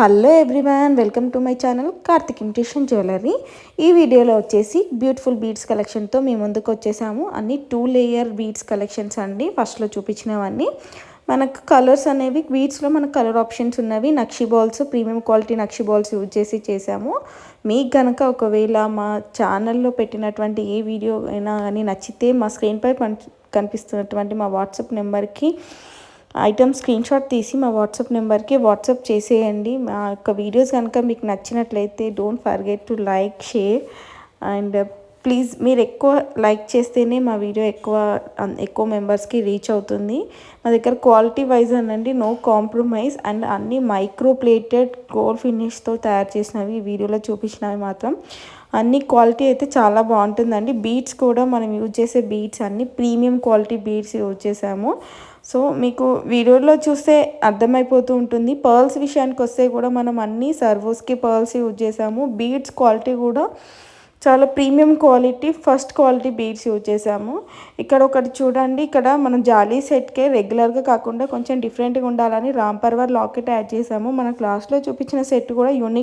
Hello everyone welcome to my channel Karthik imitation jewellery ఈ వీడియోలో వచ్చేసి బ్యూటిఫుల్ బీడ్స్ కలెక్షన్తో మేము ముందుకు వచ్చేసాము. అన్ని టూ లేయర్ బీడ్స్ కలెక్షన్స్ అండి. ఫస్ట్లో చూపించినవన్నీ. మనకు కలర్స్ అనేవి బీడ్స్లో మనకు కలర్ ఆప్షన్స్ ఉన్నవి. Nakshi balls premium quality nakshi balls use చేసి చేసాము. మీకు కనుక ఒకవేళ మా ఛానల్లో పెట్టినటువంటి ఏ వీడియో అయినా కానీ నచ్చితే మా స్క్రీన్పై కనిపిస్తున్నటువంటి మా వాట్సాప్ నెంబర్కి ఐటమ్ స్క్రీన్ షాట్ తీసి మా వాట్సాప్ నెంబర్కి వాట్సాప్ చేసేయండి. మా యొక్క వీడియోస్ కనుక మీకు నచ్చినట్లయితే don't forget to like share and please మీరు ఎక్కువ లైక్ చేస్తేనే మా వీడియో ఎక్కువ um, ఎక్కువ మెంబర్స్కి రీచ్ అవుతుంది. మా దగ్గర క్వాలిటీ వైజ్ అనండి నో కాంప్రమైజ్ అండ్ అన్ని మైక్రో ప్లేటెడ్ గోల్డ్ ఫినిష్తో తయారు చేసినవి వీడియోలో చూపించినవి మాత్రం. అన్ని క్వాలిటీ అయితే చాలా బాగుంటుందండి. బీట్స్ కూడా మనం యూజ్ చేసే బీట్స్ అన్ని ప్రీమియం క్వాలిటీ బీట్స్ యూజ్ చేసాము. సో మీకు వీడియోలో చూస్తే అర్థమైపోతూ ఉంటుంది. పర్ల్స్ విషయానికి వస్తే కూడా మనం అన్ని సర్వోస్కి పర్ల్స్ యూజ్ చేసాము బీడ్స్ క్వాలిటీ కూడా చాలా premium quality first quality beads use చేసాము ఇక్కడ ఒకటి చూడండి. ఇక్కడ మనం జాలీ సెట్కే రెగ్యులర్గా కాకుండా కొంచెం డిఫరెంట్గా ఉండాలని రాంపర్వర్ లాకెట్ యాడ్ చేసాము మన క్లాస్లో చూపించిన సెట్ కూడా యూనిక్